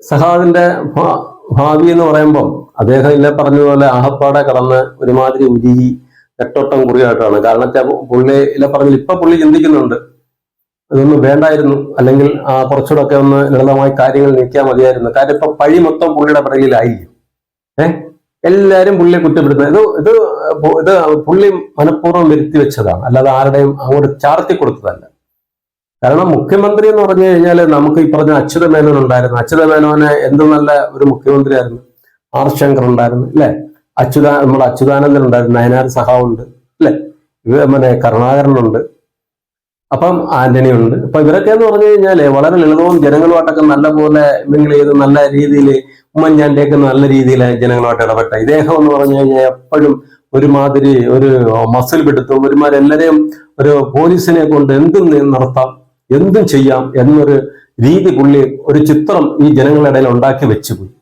സഹാദിന്റെ ഭാവി എന്ന് പറയുമ്പം അദ്ദേഹം ഇല്ല പറഞ്ഞതുപോലെ ആഹപ്പാടെ കടന്ന് ഒരുമാതിരി ഉരുകി നെട്ടോട്ടം കുറിയായിട്ടാണ്. കാരണം വെച്ചാൽ പുള്ളി ഇല്ല പറഞ്ഞു ഇപ്പൊ പുള്ളി ചിന്തിക്കുന്നുണ്ട്. ഇതൊന്നും വേണ്ടായിരുന്നു. അല്ലെങ്കിൽ കുറച്ചുകൂടെ ഒന്ന് ലളിതമായി കാര്യങ്ങൾ നീക്കിയാൽ മതിയായിരുന്നു. കാര്യം ഇപ്പൊ പഴി മൊത്തം പുള്ളിയുടെ പിറകിലായി ഏഹ് എല്ലാരും പുള്ളിയെ കുറ്റപ്പെടുത്തുന്നത്. ഇത് ഇത് ഇത് പുള്ളി മനഃപൂർവം വരുത്തി വെച്ചതാണ്. അല്ലാതെ ആരുടെയും അങ്ങോട്ട് ചാർത്തി കൊടുത്തതല്ല. കാരണം മുഖ്യമന്ത്രി എന്ന് പറഞ്ഞു കഴിഞ്ഞാൽ നമുക്ക് ഈ പറഞ്ഞ അച്യുത മേനോൻ ഉണ്ടായിരുന്നു. അച്യുത മേനോന് എന്ത് നല്ല ഒരു മുഖ്യമന്ത്രിയായിരുന്നു? ആർ ശങ്കർ ഉണ്ടായിരുന്നു അല്ലെ? അച്യുത നമ്മുടെ അച്യുതാനന്ദൻ ഉണ്ടായിരുന്നു നയനാർ സഹാവുണ്ട് അല്ലെ? ഇവ പിന്നെ കരുണാകരനുണ്ട് അപ്പം ആന്റണി ഉണ്ട്. അപ്പൊ ഇവരൊക്കെ എന്ന് പറഞ്ഞു കഴിഞ്ഞാൽ വളരെ ലളിതവും ജനങ്ങളുമായിട്ടൊക്കെ നല്ല പോലെ മിങ്കിൾ ചെയ്ത് നല്ല രീതിയിൽ ഉമ്മൻചാണ്ടിയൊക്കെ നല്ല രീതിയിൽ ജനങ്ങളുമായിട്ട് ഇടപെട്ട. ഇദ്ദേഹം എന്ന് പറഞ്ഞു കഴിഞ്ഞാൽ എപ്പോഴും ഒരുമാതിരി ഒരു മസിൽ പിടുത്തും ഒരുമാതിരി എല്ലാരെയും ഒരു പോലീസിനെ കൊണ്ട് എന്തും നടത്താം. എന്തും ചെയ്യാം എന്നൊരു രീതി പുള്ളി ഒരു ചിത്രം ഈ ജനങ്ങളുടെ ഇടയിൽ ഉണ്ടാക്കി വെച്ചുപോയി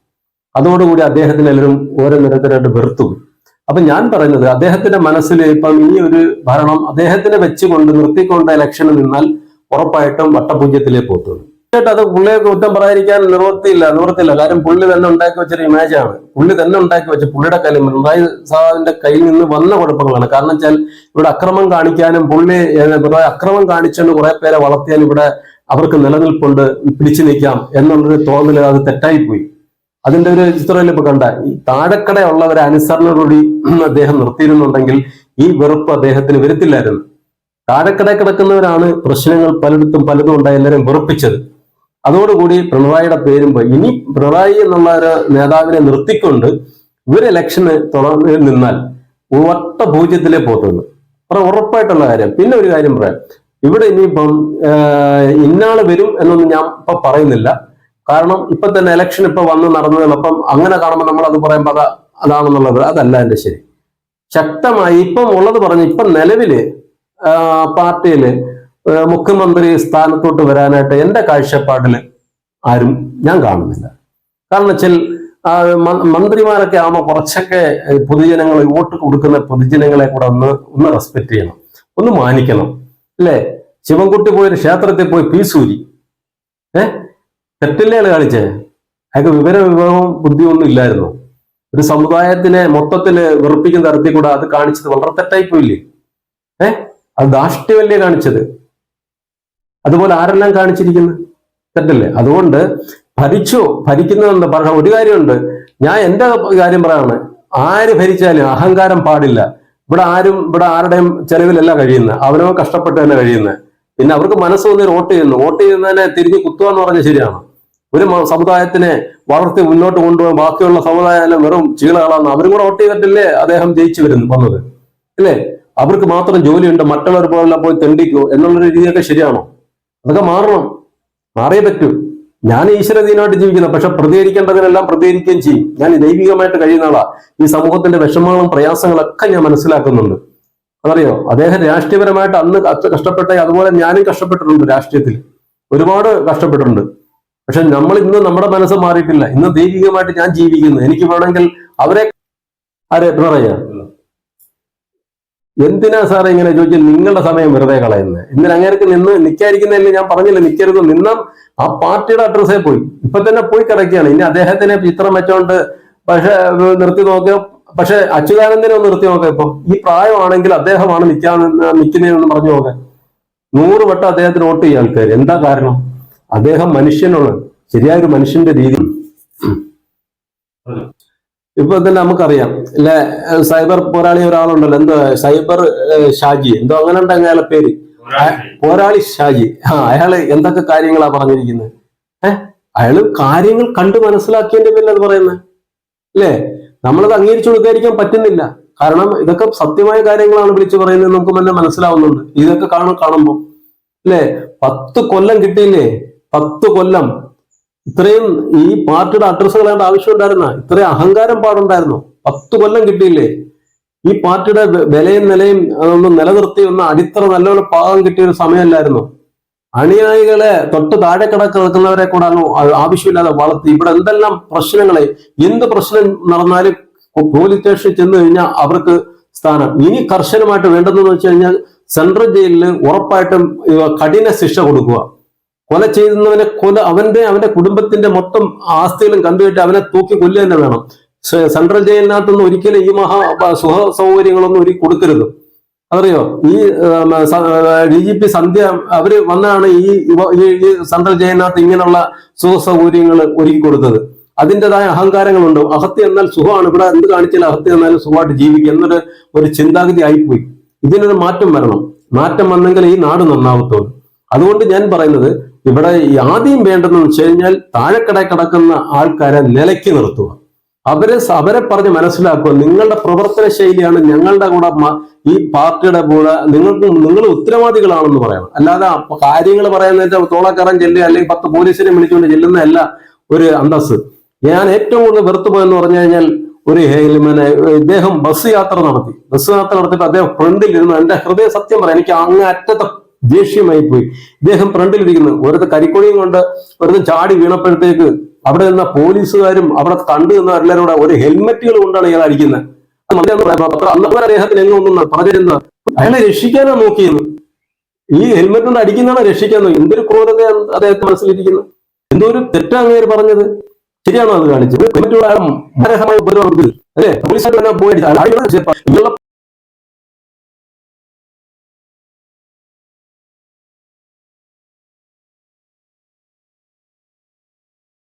അതോടുകൂടി അദ്ദേഹത്തിന് എല്ലാവരും ഓരോ നിരന്തരമായിട്ട് വെറുത്തുപോയി അപ്പൊ ഞാൻ പറയുന്നത് അദ്ദേഹത്തിന്റെ മനസ്സിൽ ഇപ്പം ഈ ഒരു ഭരണം അദ്ദേഹത്തിനെ വെച്ചുകൊണ്ട് നിർത്തിക്കൊണ്ട് ഇലക്ഷന് നിന്നാൽ ഉറപ്പായിട്ടും വട്ടപൂജ്യത്തിലേക്ക് പോത്തുള്ളൂ തീർച്ചയായിട്ടും അത് പുള്ളിയെ കുറ്റം പറയാതിരിക്കാൻ നിവൃത്തിയില്ല നിവൃത്തിയില്ല. കാര്യം പുള്ളി തന്നെ ഉണ്ടാക്കി വെച്ചൊരു ഇമേജാണ് പുള്ളി തന്നെ ഉണ്ടാക്കി വെച്ച പുള്ളിയുടെ കയ്യിൽ പിണറായി സാഹിന്റെ കയ്യിൽ നിന്ന് വന്ന കുഴപ്പങ്ങളാണ്. കാരണം വെച്ചാൽ ഇവിടെ അക്രമം കാണിക്കാനും പുള്ളി പിണറായി അക്രമം കാണിച്ചുകൊണ്ട് കുറെ പേരെ വളർത്തിയാൽ ഇവിടെ അവർക്ക് നിലനിൽപ്പുണ്ട് പിടിച്ചു നിൽക്കാം എന്നുള്ളൊരു തോന്നൽ അത് തെറ്റായിപ്പോയി. അതിന്റെ ഒരു ചിത്രത്തിൽ ഇപ്പൊ കണ്ട? ഈ താഴെക്കടയുള്ളവരെ അനുസരണയോടുകൂടി അദ്ദേഹം നിർത്തിയിരുന്നുണ്ടെങ്കിൽ ഈ വെറുപ്പ് അദ്ദേഹത്തിന് വരുത്തില്ലായിരുന്നു. താഴെക്കട കിടക്കുന്നവരാണ് പ്രശ്നങ്ങൾ പലയിടത്തും പലതും ഉണ്ടായി എല്ലാവരും വെറുപ്പിച്ചത്. അതോടുകൂടി പിണറായിയുടെ പേരും പോയി. ഇനി പിണറായി എന്നുള്ള ഒരു നേതാവിനെ നിർത്തിക്കൊണ്ട് ഇവർ ഇലക്ഷന് തുടർന്ന് നിന്നാൽ ഒട്ട പൂജ്യത്തിലേ പോത്തുള്ളൂ അത്ര ഉറപ്പായിട്ടുള്ള കാര്യം. പിന്നെ ഒരു കാര്യം പറയാം. ഇവിടെ ഇനിയിപ്പം ഇന്നാൾ വരും എന്നൊന്നും ഞാൻ ഇപ്പൊ പറയുന്നില്ല. കാരണം ഇപ്പൊ തന്നെ ഇലക്ഷൻ ഇപ്പൊ വന്ന് നടന്നതാണ് അപ്പം അങ്ങനെ കാണുമ്പോൾ നമ്മൾ അത് പറയുമ്പോൾ അത് അതാണെന്നുള്ളത് അതല്ല എന്റെ ശരി. ശക്തമായി ഇപ്പം ഉള്ളത് പറഞ്ഞ് ഇപ്പം നിലവിൽ പാർട്ടിയിൽ മുഖ്യമന്ത്രി സ്ഥാനത്തോട്ട് വരാനായിട്ട് എന്റെ കാഴ്ചപ്പാടിൽ ആരും ഞാൻ കാണുന്നില്ല. കാരണം വെച്ചാൽ മന്ത്രിമാരൊക്കെ ആകുമ്പോൾ കുറച്ചൊക്കെ പൊതുജനങ്ങൾ വോട്ട് കൊടുക്കുന്ന പൊതുജനങ്ങളെ കൂടെ ഒന്ന് ഒന്ന് റെസ്പെക്ട് ചെയ്യണം. ഒന്ന് മാനിക്കണം. അല്ലേ? ശിവൻകുട്ടി പോയൊരു ക്ഷേത്രത്തിൽ പോയി പീസൂരി ഏഹ് തെറ്റല്ലേ ആൾ കാണിച്ചേ? അയാൾക്ക് വിവര വിഭവം ബുദ്ധിയൊന്നും ഇല്ലായിരുന്നു. ഒരു സമുദായത്തിനെ മൊത്തത്തിൽ വെറുപ്പിക്കുന്ന തരത്തിൽ കൂടെ അത് കാണിച്ചത് വളരെ തെറ്റായി പോയില്ലേ? ഏഹ് അത് ദാഷ്ട്യമല്ലേ കാണിച്ചത്? അതുപോലെ ആരെല്ലാം കാണിച്ചിരിക്കുന്നു? തെറ്റല്ലേ? അതുകൊണ്ട് ഭരിച്ചു ഭരിക്കുന്നതെന്ന് പറഞ്ഞ ഒരു കാര്യമുണ്ട്. ഞാൻ എന്റെ കാര്യം പറയാണ്. ആര് ഭരിച്ചാലും അഹങ്കാരം പാടില്ല. ഇവിടെ ആരും ഇവിടെ ആരുടെയും ചെലവിലല്ല കഴിയുന്നത്. അവനോ കഷ്ടപ്പെട്ട് തന്നെ കഴിയുന്നത്. പിന്നെ അവർക്ക് മനസ്സ് തോന്നി വോട്ട് ചെയ്യുന്നു. വോട്ട് ചെയ്യുന്നതിനെ തിരിഞ്ഞ് കുത്തുക എന്ന് പറഞ്ഞാൽ ശരിയാണ്. ഒരു സമുദായത്തിനെ വളർത്തി മുന്നോട്ട് കൊണ്ടുപോകാൻ ബാക്കിയുള്ള സമുദായം വെറും ചീളകളാണ് അവരും കൂടെ വോട്ട് ചെയ്തിട്ടില്ലേ? അദ്ദേഹം ജയിച്ചു വരുന്നു വന്നത്. അല്ലേ? അവർക്ക് മാത്രം ജോലിയുണ്ട്. മറ്റുള്ളവർ പോലെ പോയി തെണ്ടിക്കോ എന്നുള്ളൊരു രീതിയൊക്കെ ശരിയാണോ? അതൊക്കെ മാറണം. മാറിയേ പറ്റൂ. ഞാൻ ഈശ്വരധീനമായിട്ട് ജീവിക്കുന്ന. പക്ഷെ പ്രതികരിക്കേണ്ടതിനെല്ലാം പ്രതികരിക്കുകയും ചെയ്യും. ഞാൻ ദൈവികമായിട്ട് കഴിയുന്ന ആളാ. ഈ സമൂഹത്തിന്റെ വിഷമങ്ങളും പ്രയാസങ്ങളൊക്കെ ഞാൻ മനസ്സിലാക്കുന്നുണ്ട്. അതറിയോ? അദ്ദേഹം രാഷ്ട്രീയപരമായിട്ട് അന്ന് കഷ്ട- കഷ്ടപ്പെട്ട അതുപോലെ ഞാനും കഷ്ടപ്പെട്ടിട്ടുണ്ട് രാഷ്ട്രീയത്തിൽ. ഒരുപാട് കഷ്ടപ്പെട്ടിട്ടുണ്ട്. പക്ഷെ നമ്മൾ ഇന്ന് നമ്മുടെ മനസ്സ് മാറിയിട്ടില്ല. ഇന്ന് ദൈവികമായിട്ട് ഞാൻ ജീവിക്കുന്നു. എനിക്ക് വേണമെങ്കിൽ അവരെ ആരെ? പിണറായി എന്തിനാ സാറേ ഇങ്ങനെ ചോദിച്ചാൽ നിങ്ങളുടെ സമയം വെറുതെ കളയുന്നത് ഇന്നലെ അങ്ങനെയൊക്കെ നിന്ന് നിൽക്കാതിരിക്കുന്നതല്ലേ ഞാൻ പറഞ്ഞില്ല? നിൽക്കരുത് നിന്ന ആ പാർട്ടിയുടെ അഡ്രസ്സേ പോയി. ഇപ്പൊ തന്നെ പോയി കിടക്കുകയാണ്. ഇനി അദ്ദേഹത്തിനെ ചിത്രം വെച്ചോണ്ട് പക്ഷെ നിർത്തി നോക്കുക പക്ഷെ അച്യുതാനന്ദനെ ഒന്ന് നിർത്തി നോക്കാം ഇപ്പൊ. ഈ പ്രായമാണെങ്കിൽ അദ്ദേഹമാണ് നിൽക്കാൻ നിൽക്കുന്നതെന്ന് പറഞ്ഞു നോക്കാൻ നൂറ് വട്ടം അദ്ദേഹത്തിന് വോട്ട് ചെയ്യാൻ ആൾക്കാർ എന്താ കാരണം? അദ്ദേഹം മനുഷ്യനുള്ള ശരിയായ ഒരു മനുഷ്യന്റെ രീതി. ഇപ്പൊ തന്നെ നമുക്കറിയാം. അല്ലെ സൈബർ പോരാളി ഒരാളുണ്ടല്ലോ. എന്തോ സൈബർ ഷാജി. എന്തോ അങ്ങനെ ഉണ്ട് അയാളെ പേര്. പോരാളി ഷാജി. ആ അയാൾ എന്തൊക്കെ കാര്യങ്ങളാ പറഞ്ഞിരിക്കുന്നത് ഏഹ് അയാൾ കാര്യങ്ങൾ കണ്ടു മനസ്സിലാക്കിയതിന്റെ പേരിൽ അത് പറയുന്നത് അല്ലേ? നമ്മളത് അംഗീകരിച്ചു കൊടുക്കാതിരിക്കാൻ പറ്റുന്നില്ല. കാരണം ഇതൊക്കെ സത്യമായ കാര്യങ്ങളാണ് വിളിച്ചു പറയുന്നത് നമുക്ക് തന്നെ മനസ്സിലാവുന്നുണ്ട്. ഇതൊക്കെ കാണും കാണുമ്പോൾ അല്ലേ? പത്ത് കൊല്ലം കിട്ടിയില്ലേ? പത്ത് കൊല്ലം. ഇത്രയും ഈ പാർട്ടിയുടെ അഡ്രസ്സ് കളയേണ്ട ആവശ്യമുണ്ടായിരുന്ന ഇത്രയും അഹങ്കാരം പാടുണ്ടായിരുന്നു. പത്ത് കൊല്ലം കിട്ടിയില്ലേ? ഈ പാർട്ടിയുടെ വിലയും നിലയും അതൊന്ന് നിലനിർത്തി ഒന്ന് അടിത്തറ നല്ലപോലെ പാകം കിട്ടിയ ഒരു സമയമല്ലായിരുന്നു. അനുയായികളെ തൊട്ട് താഴെ കിടക്ക് നിൽക്കുന്നവരെ കൂടെ അങ്ങ് ആ- ആവശ്യമില്ലാതെ വളർത്തി. ഇവിടെ എന്തെല്ലാം പ്രശ്നങ്ങളെ എന്ത് പ്രശ്നം നടന്നാലും പോലീസ് സ്റ്റേഷനിൽ ചെന്ന് കഴിഞ്ഞാൽ അവർക്ക് സ്ഥാനം. ഇനി കർശനമായിട്ട് വേണ്ടതെന്ന് വെച്ച് കഴിഞ്ഞാൽ സെൻട്രൽ ജയിലിൽ ഉറപ്പായിട്ടും കഠിന ശിക്ഷ കൊടുക്കുക. കൊല ചെയ്യുന്നവനെ കൊല അവന്റെ അവന്റെ കുടുംബത്തിന്റെ മൊത്തം ആസ്തികളും കണ്ടുകെട്ടി അവനെ തൂക്കി കൊല്ലുക തന്നെ വേണം. സെൻട്രൽ ജയിലിനകത്തൊന്നും ഒരിക്കലും ഈ മഹാ സുഖ സൗകര്യങ്ങളൊന്നും ഒരുക്കി കൊടുക്കരുത്. അതറിയോ? ഈ ഡി ജി പി സന്ധ്യ അവർ വന്നാണ് ഈ ഈ ഈ സെൻട്രൽ ജയിലിനകത്ത് ഇങ്ങനെയുള്ള സുഖ സൗകര്യങ്ങൾ ഒരുക്കി കൊടുത്തത്. അതിന്റെതായ അഹങ്കാരങ്ങളുണ്ട്. അഹത്യ എന്നാൽ സുഖമാണ്. ഇവിടെ എന്ത് കാണിച്ചാലും അഹത്യ എന്നാലും സുഖമായിട്ട് ജീവിക്കുക എന്നൊരു ഒരു ചിന്താഗതി ആയിപ്പോയി. ഇതിനൊരു മാറ്റം വരണം. മാറ്റം വന്നെങ്കിൽ ഈ നാട് നന്നാവത്തുള്ളൂ. അതുകൊണ്ട് ഞാൻ പറയുന്നത് ഇവിടെ ആദ്യം വേണ്ടതെന്ന് വെച്ച് കഴിഞ്ഞാൽ താഴെക്കട കിടക്കുന്ന ആൾക്കാരെ നിലയ്ക്ക് നിർത്തുക. അവരെ അവരെ പറഞ്ഞ് മനസ്സിലാക്കുക നിങ്ങളുടെ പ്രവർത്തന ശൈലിയാണ് ഞങ്ങളുടെ കൂടെ ഈ പാർട്ടിയുടെ കൂടെ നിങ്ങൾക്ക് നിങ്ങൾ ഉത്തരവാദികളാണെന്ന് പറയണം. അല്ലാതെ കാര്യങ്ങൾ പറയുന്നതിന്റെ തോളക്കാരൻ ചെല്ലുക അല്ലെങ്കിൽ പത്ത് പോലീസിനെ വിളിച്ചുകൊണ്ട് ചെല്ലുന്നതല്ല ഒരു അന്തസ് ഞാൻ ഏറ്റവും കൂടുതൽ വെറുത്തു പോയെന്ന് പറഞ്ഞു കഴിഞ്ഞാൽ ഒരു ഹെൽമനെ ഇദ്ദേഹം ബസ് യാത്ര നടത്തി. ബസ് യാത്ര നടത്തിയിട്ട് അദ്ദേഹം ഫ്രണ്ടിൽ ഇരുന്ന് എന്റെ ഹൃദയ സത്യം പറയാം എനിക്ക് അങ്ങ് അറ്റത്തെ ദേഷ്യമായി പോയി. ഇദ്ദേഹം ഫ്രണ്ടിലിരിക്കുന്നു. ഒരുത്ത കരിക്കൊടിയും കൊണ്ട് ഒരുത്ത ചാടി വീണപ്പോഴത്തേക്ക് അവിടെ നിന്ന പോലീസുകാരും അവിടെ കണ്ടു നിന്ന എല്ലാവരും കൂടെ ഒരു ഹെൽമെറ്റുകൾ കൊണ്ടാണ് ഇയാൾ അടിക്കുന്നത്. അപ്പൊ അദ്ദേഹത്തിന് എങ്ങൊന്നും പറഞ്ഞിരുന്നത്. അയാളെ രക്ഷിക്കാനാ നോക്കിയത് ഈ ഹെൽമെറ്റ് കൊണ്ട് അടിക്കുന്നതാണ് രക്ഷിക്കാൻ നോക്കി എന്തൊരു ക്രൂരതയാണ് അദ്ദേഹത്തെ മനസ്സിലിരിക്കുന്നത് എന്തോ ഒരു തെറ്റാണ് അങ്ങേര് പറഞ്ഞത്. ശരിയാണോ അത് കാണിച്ചത്? ഹെൽമെറ്റ് അല്ലേ? പോലീസുകാർ പോയി